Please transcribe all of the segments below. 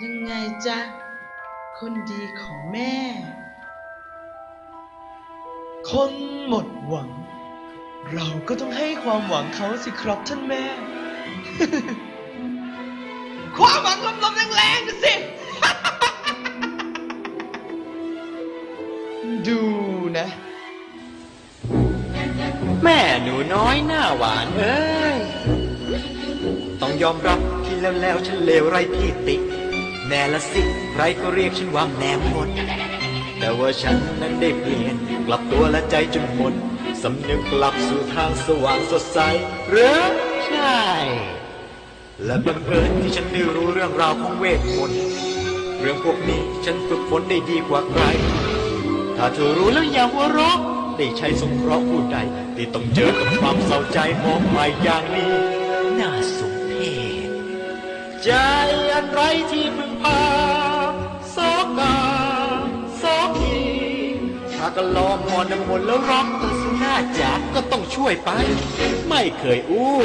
ยังไงจ๊ะ คนดีของแม่ คนหมดหวัง เราก็ต้องให้ความหวังเขาสิครับท่านแม่ ความหวังลมๆแรงๆนะสิ ดูนะ แม่หนูน้อยหน้าหวานเอ้ย ต้องยอมรับที่แล้วแล้วฉันเลวไรที่ติ แน่ละสิ ใครก็เรียกฉันว่าแม่หมด แต่ว่าฉันนั้นได้เปลี่ยน กลับตัวและใจจนหมด สำนึกกลับสู่ทางสว่างสดใสหรือใช่ และบังเอิญที่ฉันได้รู้เรื่องราวของเวทมนต์เรื่องพวกนี้ฉันฝึกฝนได้ดีกว่าใคร ถ้าเธอรู้แล้วอย่าหัวเราะได้ใช้สงเคราะห์ผู้ใดที่ต้องเจอกับความเศร้าใจมองใหม่อย่างนี้ น่าสมเพชใจอันไรที่พึ่งพากาสอกีถ้าก็ลองมอนน้ำมนแล้วร้องเธอสุน่าจากก็ต้องช่วยไป ไม่เคยอู้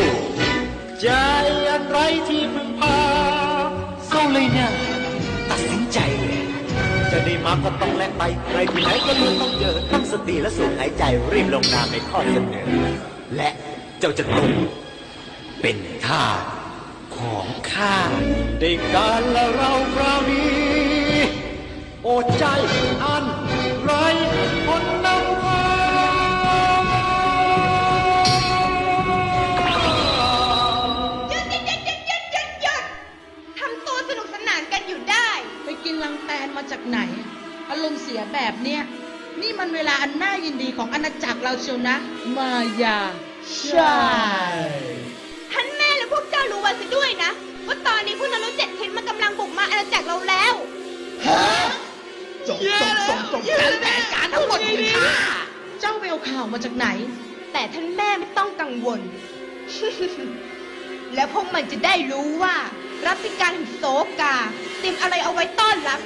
ใจอันไรที่พึ่งพาเศร้าเลยเนี่ยตัดสินใจเลยจะได้มาก็ต้องแลกไปใครที่ไหนก็ล้วนต้องเจอตั้งสติและสูดหายใจรีบลงนามในข้อเสนอและเจ้าจะต้องเป็นท่าส ของข้าได้การละเราคราวนี้ โอใจอันไรคนนำพาหยุดหยุดหยุดหยุดหยุดหยุดหยุดทำตัวสนุกสนานกันอยู่ได้ ไปกินลังแตนมาจากไหน อารมณ์เสียแบบเนี้ย นี่มันเวลาอันน่ายินดีของอาณาจักรเราเชียวนะ มายาใช่ จ้ารู้ไว้ซะด้วยนะ ว่าตอนนี้พวกนรกเจ็ดทิศมันกำลังบุกมาอาณาจักรเราแล้วจบจบจบจบการแต่การทั้งหมดของข้าเจ้าไปเอาข่าวมาจากไหน แต่ท่านแม่ไม่ต้องกังวล แล้วพวกมันจะได้รู้ว่า รัติการแห่งโสกาเตรียมอะไรเอาไว้ต้อนรับ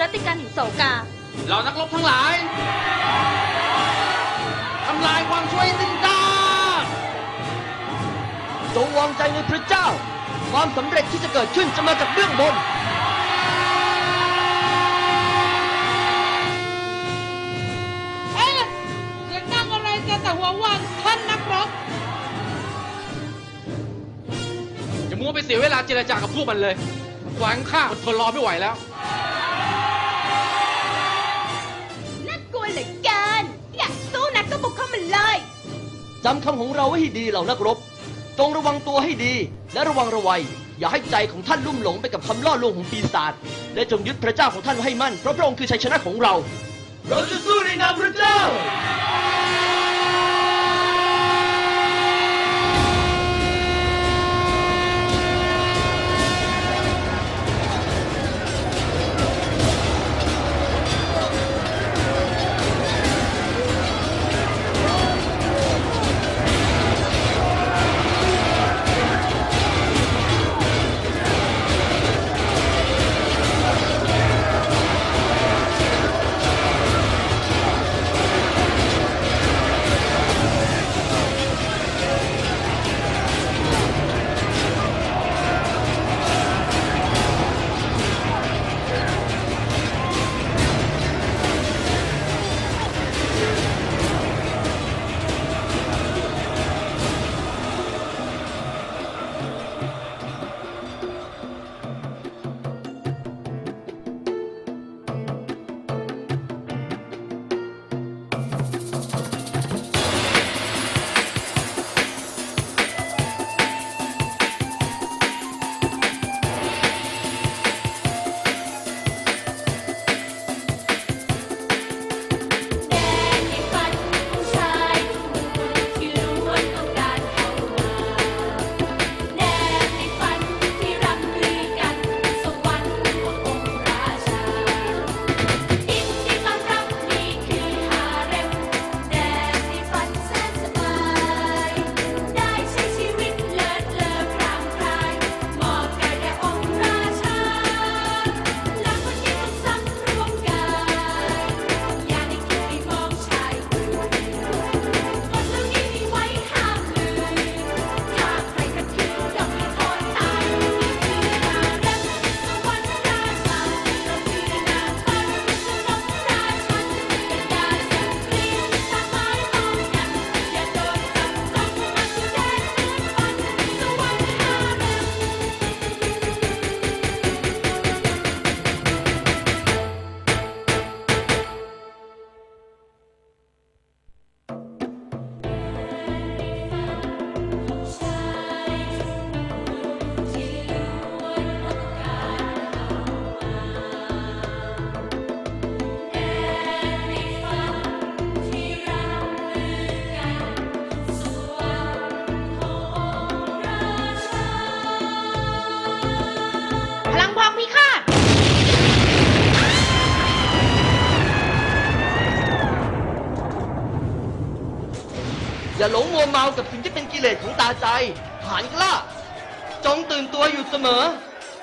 รัติการห่งโสกา เรานักรบทั้งหลายทำลายความช่วยสิ้นซากจงวางใจในพระเจ้า ความสำเร็จที่จะเกิดขึ้นจะมาจากเบื้องบน เอ๊ะเสียงดังอะไรกันแต่หัววันท่านนักรบอย่ามัวไปเสียเวลาเจรจากับพวกมันเลยหวังข้ามันทนรอไม่ไหวแล้ว จำคำของเราไว้ให้ดีเหล่านักรบ จงระวังตัวให้ดี และระวังระวัย อย่าให้ใจของท่านลุ่มหลงไปกับคำล่อลวงของปีศาจและจงยึดพระเจ้าของท่านไว้ให้มั่นเพราะพระองค์คือชัยชนะของเรา เราจะสู้ในนามพระเจ้า อย่าหลงมัวเมากับสิ่งที่เป็นกิเลสของตาใจหานกล้า จงตื่นตัวอยู่เสมอ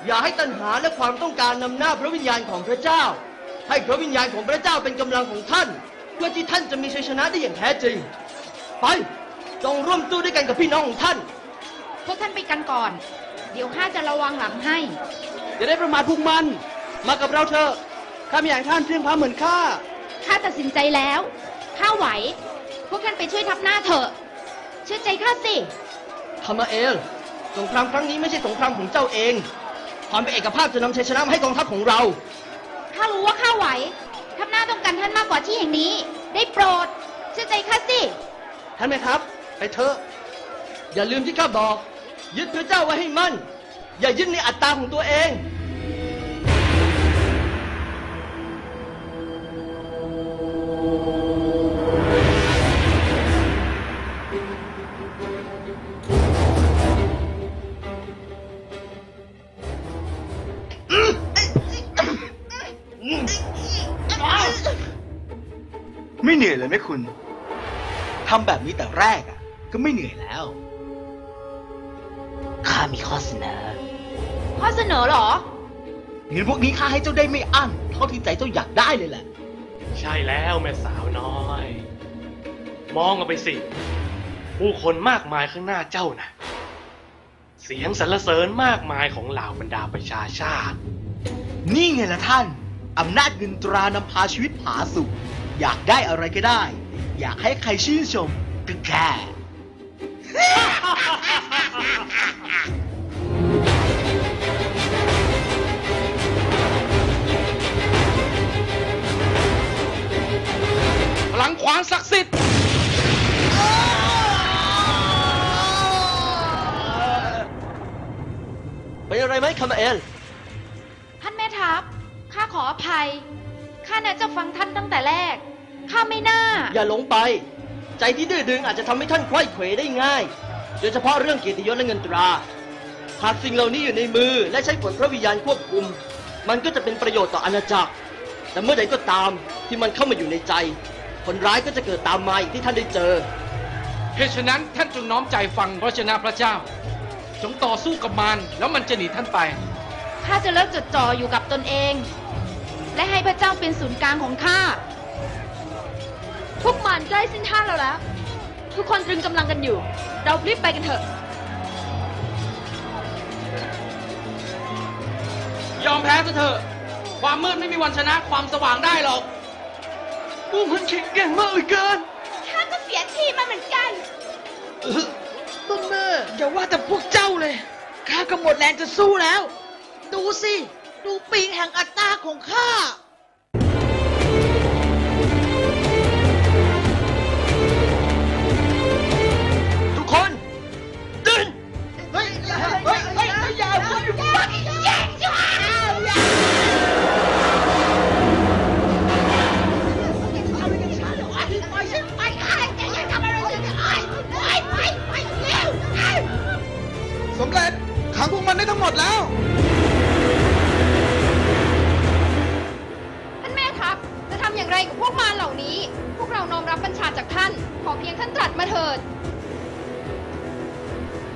อย่าให้ตัณหาและความต้องการนำหน้าพระวิญญาณของพระเจ้า ให้พระวิญญาณของพระเจ้าเป็นกำลังของท่าน เพื่อที่ท่านจะมีชัยชนะได้อย่างแท้จริง ไป จงร่วมสู้ด้วยกันกับพี่น้องของท่าน พวกท่านไปกันก่อน เดี๋ยวข้าจะระวังหลังให้ อย่าได้ประมาทพวกมัน มากับเราเถอะข้าไม่อยากให้ท่านเพียงพาเหมือนข้า ข้าตัดสินใจแล้ว ข้าไหวพ วกท่านไปช่วยทับหน้าเถอะ เชื่อใจข้าสิคามาเอล สงครามครั้งนี้ไม่ใช่สงครามของเจ้าเองความเป็นเอกภาพจะนำชัยชนะมาให้กองทัพของเรา ข้ารู้ว่าข้าไหว ทับหน้าต้องการท่านมากกว่าที่แห่งนี้ ได้โปรด เชื่อใจข้าสิ ท่านไหมครับ ไปเถอะ อย่าลืมที่ข้าบอก ยึดพระเจ้าไว้ให้มั่น อย่ายึดในอัตตาของตัวเอง ไม่เหนื่อยเลยไหมคุณ ทำแบบนี้แต่แรกอะ ก็ไม่เหนื่อยแล้ว ข้ามีข้อเสนอ ข้อเสนอเหรอ เงินพวกนี้ข้าให้เจ้าได้ไม่อั้นเท่าที่ใจเจ้าอยากได้เลยแหละ ใช่แล้วแม่สาวน้อย มองเอาไปสิ ผู้คนมากมายข้างหน้าเจ้านะเสียงสรรเสริญมากมายของเหล่าบรรดาประชาชาติ นี่ไงล่ะท่าน อำนาจเงินตรานำพาชีวิตผาสุกอยากได้อะไรก็ได้ อยากให้ใครชื่นชมก็แค่ พลังขวานศักดิ์สิทธิ์ เป็นอะไรไหมคามาเอล ท่านแม่ทัพ ข้าขออภัย ข้าน่าจะฟังท่านตั้งแต่แรก ข้าไม่น่า อย่าหลงไป ใจที่ดื้อดึงอาจจะทำให้ท่านไขว้เขวได้ง่าย โดยเฉพาะเรื่องเกียรติยศและเงินตรา หากสิ่งเหล่านี้อยู่ในมือและใช้ผลพระวิญญาณควบคุม มันก็จะเป็นประโยชน์ต่ออาณาจักร แต่เมื่อใดก็ตามที่มันเข้ามาอยู่ในใจผลร้ายก็จะเกิดตามมาอย่างที่ท่านได้เจอเหตุฉะนั้นท่านจงน้อมใจฟังพระชนะพระเจ้า จงต่อสู้กับมันแล้วมันจะหนีท่านไป ข้าจะเลิกจดจ่ออยู่กับตนเอง และให้พระเจ้าเป็นศูนย์กลางของข้า พวกมันใกล้สิ้นท่าเราแล้วทุกคนตรึงกำลังกันอยู่ เรารีบไปกันเถอะ ยอมแพ้ซะเถอะ ความมืดไม่มีวันชนะความสว่างได้หรอกพวกมันแข็งแกร่งมากเหลือเกินข้าก็เสียทีมาเหมือนกันต้นเมอร์อย่าว่าแต่พวกเจ้าเลย ข้าก็หมดแรงจะสู้แล้ว ดูสิ ดูปีกแห่งอัตตาของข้า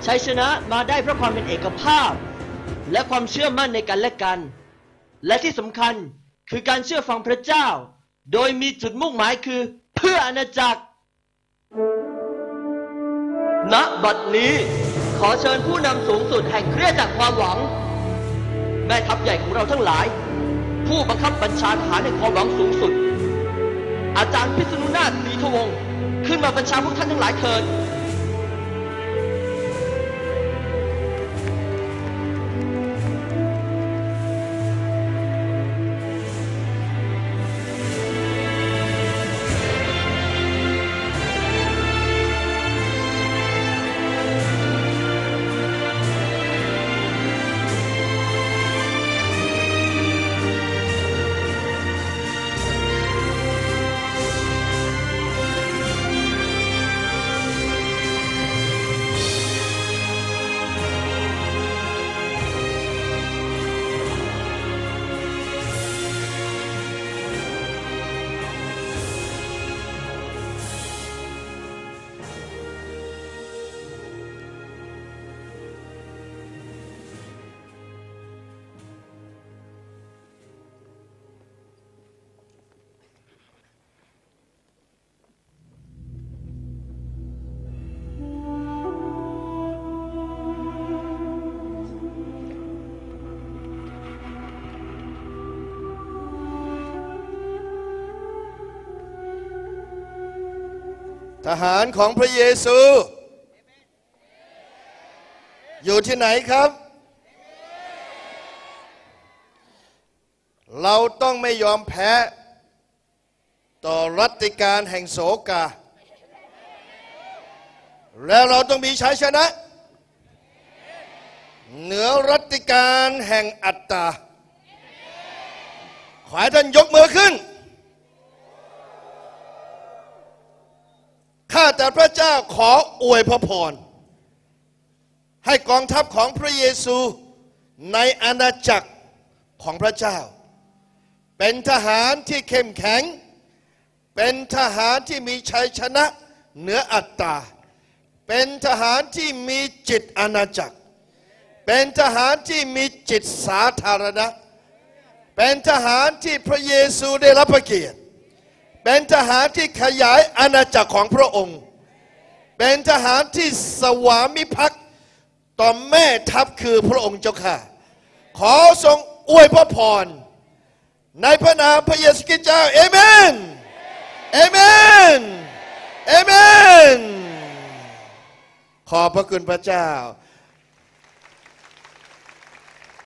ชัยชนะมาได้เพราะความเป็นเอกภาพ และความเชื่อมั่นในกันและกัน และที่สำคัญคือการเชื่อฟังพระเจ้า โดยมีจุดมุ่งหมายคือเพื่ออาณาจักร ณ บัดนี้ขอเชิญผู้นำสูงสุดแห่งเครือจากรความหวัง แม่ทัพใหญ่ของเราทั้งหลาย ผู้บังคับบัญชาทหารแห่งความหวังสูงสุด อาจารย์พิษณุนาถศรีทวง ขึ้นมาบัญชาพวกท่านทั้งหลายเถิด ทหารของพระเยซู อยู่ที่ไหนครับ เราต้องไม่ยอมแพ้ ต่อรัติการแห่งโศกา แล้วเราต้องมีชัยชนะ เหนือรัติการแห่งอัตตา ขอให้ท่านยกมือขึ้น ข้า แต่พระเจ้าขออวยพระพร ให้กองทัพของพระเยซูในอาณาจักรของพระเจ้า เป็นทหารที่เข้มแข็ง เป็นทหารที่มีชัยชนะเหนืออัตตา เป็นทหารที่มีจิตอาณาจักร เป็นทหารที่มีจิตสาธารณะ เป็นทหารที่พระเยซูได้รับพระเกียรติเป็นทหารที่ขยายอาณาจักรของพระองค์ เป็นทหารที่สวามิภักดิ์ต่อแม่ทัพคือพระองค์เจ้าค่ะ ขอทรงอวยพระพร ในพระนามพระเยซูคริสต์เจ้าเอเมนเอเมนเอเมน ขอบพระคุณพระเจ้า